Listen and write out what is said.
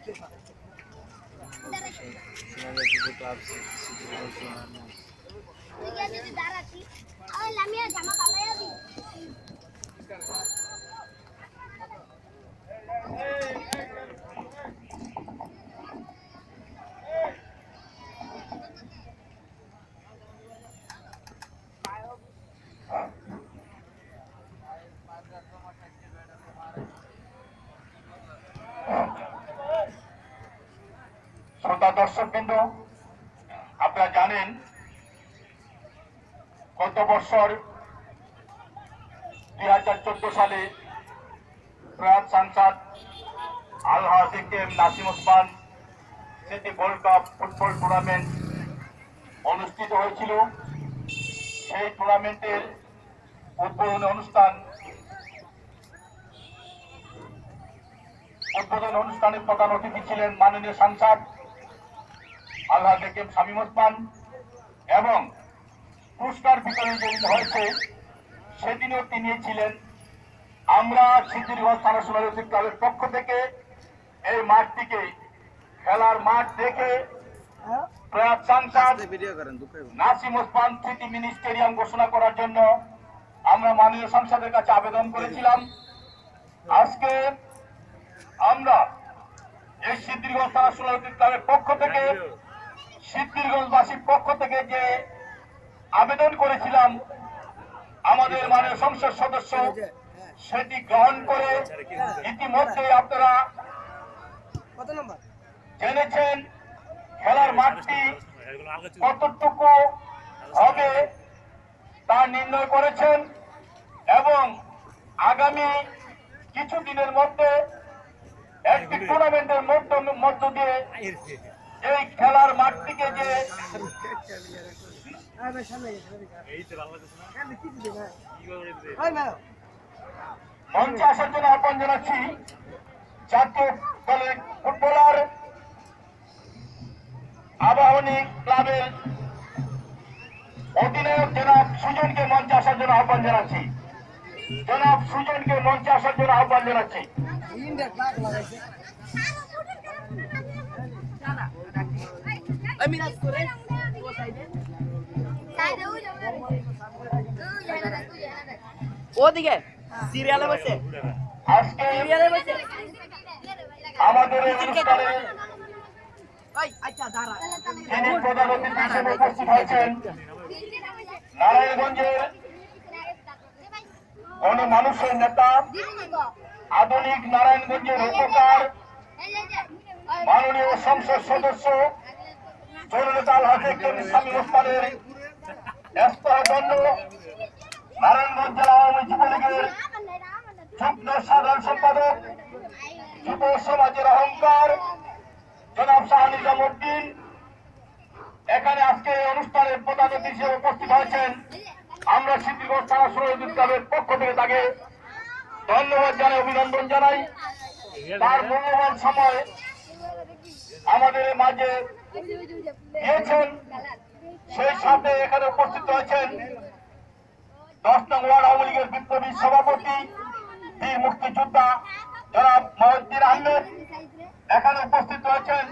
জামা পালাইয়া জামা শ্রোতা দর্শক বিন্দু, আপনারা জানেন, গত বছর দুই হাজার চোদ্দ সালে প্রয়াত সাংসদ Alhaj Nasim Osman city gold cup football tournament অনুষ্ঠিত হয়েছিল। সেই টুর্নামেন্টের উদ্বোধনী অনুষ্ঠান উদ্বোধন অনুষ্ঠানে প্রধান অতিথি ছিলেন মাননীয় সাংসদ আল্লাহ এম শামীম ওসমান এবং পুরস্কার বিতরণ যেদিন হয়েছে, সেদিনও তিনি ছিলেন। আমরা সিদ্ধিরগঞ্জ থানা ক্লাবের পক্ষ থেকে এই মাঠটিকে, খেলার মাঠ দেখে প্রয়াত সাংসদ নাসিম ওসমান স্মৃতি মিনি স্টেডিয়াম ঘোষণা করার জন্য আমরা মাননীয় সংসদের কাছে আবেদন করেছিলাম। আজকে আমরা এই সিদ্ধিরগঞ্জ থানা সোনারী ক্লাবের পক্ষ থেকে সিদ্ধিরগঞ্জবাসীর পক্ষ থেকে যে আবেদন করেছিলাম আমাদের মাননীয় সংসদ সদস্য সেটি গ্রহণ করে ইতিমধ্যে আপনারা জেনেছেন খেলার মাঠটি কতটুকু হবে তা নির্ণয় করেছেন এবং আগামী কিছু দিনের মধ্যে একটি টুর্নামেন্টের মধ্য মধ্য দিয়ে এই খেলার মাঠটিকে যে মঞ্চে আসার জন্য আহ্বান জানাচ্ছি জাতীয় দলের ফুটবলার, আবাহনী ক্লাবের অধিনায়ক জনাব সুজনকে মঞ্চে আসার জন্য আহ্বান জানাচ্ছি। জনাব সুজনকে মঞ্চে আসার জন্য আহ্বান জানাচ্ছি। ইন্ডিয়া ফ্ল্যাগ লাগাইছে আমি রাজ করে ও সাইডে সাইডে ওই যাবে ওই যাবে না ওই যাবে ওদিকে সিরিয়ালে আমাদের আচ্ছা দাঁড়া হয়েছেন নারায়ণগঞ্জের গণমানুষের নেতা আধুনিক নারায়ণগঞ্জের উপকার মাননীয় সংসদ সদস্য জননেতা আল হাজেক স্বামী ওসমানের দণ্ড নারায়ণগঞ্জ জেলা আওয়ামী সাধারণ সম্পাদক, যুব সমাজের অহংকার, জনাব শাহ নিজামুদ্দিন। এখানে আজকে অনুষ্ঠানের প্রধান অতিথি উপস্থিত হয়েছেন। আমরা সিদ্ধিগঞ্জ থানা সুরজিৎ পক্ষ থেকে তাকে ধন্যবাদ জানাই, অভিনন্দন জানাই। তার মূল্যবান সময় আমাদের মাঝে দিয়েছেন সেই সাথে এখানে উপস্থিত হয়েছেন দশ নং ওয়ার্ড আওয়ামী লীগের বিপ্লবী সভাপতি বীর মুক্তিযোদ্ধা জনাব মহিউদ্দিন আহমেদ। এখানে উপস্থিত হয়েছেন